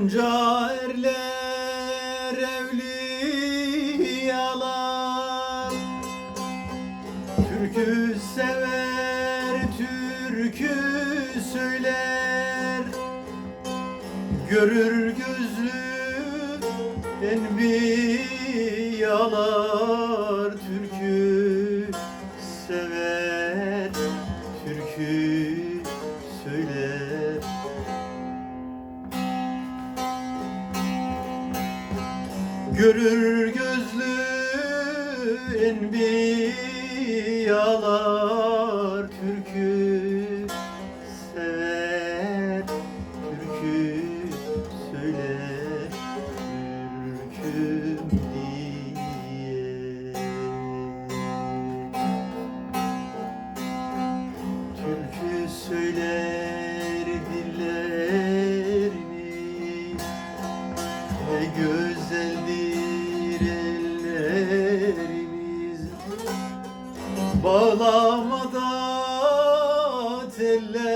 Gonca erler evliyalar Türkü sever, türkü söyler. Görür gözlü enbiyalar Görür gözlü enbiyalar Türkü sever Türkü söyler Türküm diye. Türkü söyler dillerini ne güzeldir Bağlamada tellerimiz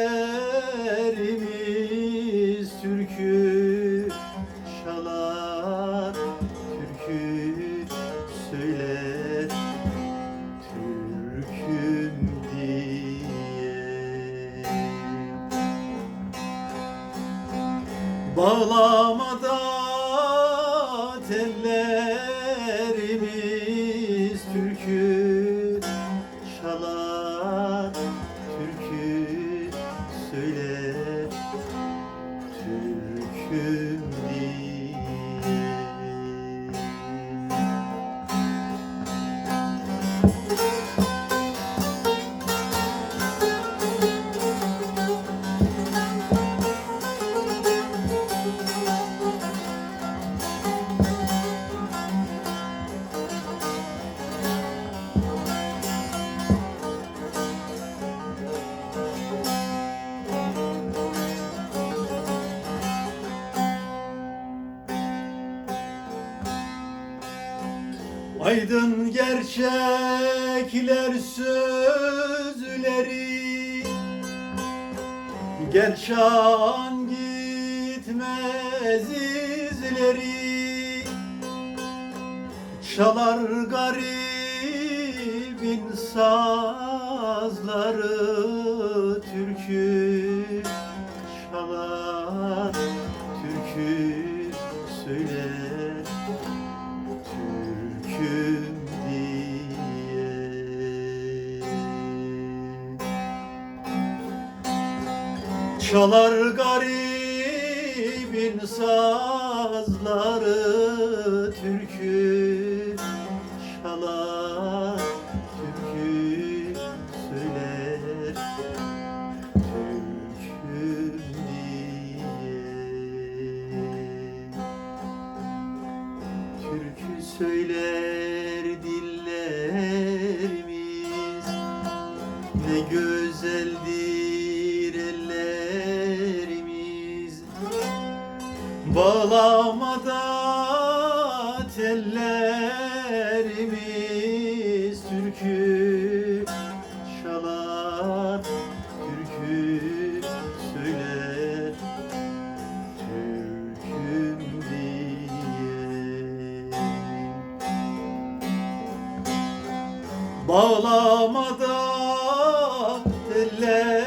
Türkü çalar Türkü söyler Türküm diye. Bağlamada tellerimiz Aydın gerçekler sözleri. Gerçan gitmez izleri. Çalar garibin sazları Türkü. Çalar Türkü söyler Çalar garibin sazları Türkü çalar Türkü söyler Türküm diye. Türkü söyler dillerimiz Ne güzeldir Bağlamada tellerimiz Türkü çalar Türkü söyler Türküm diye. Bağlamada tellerimiz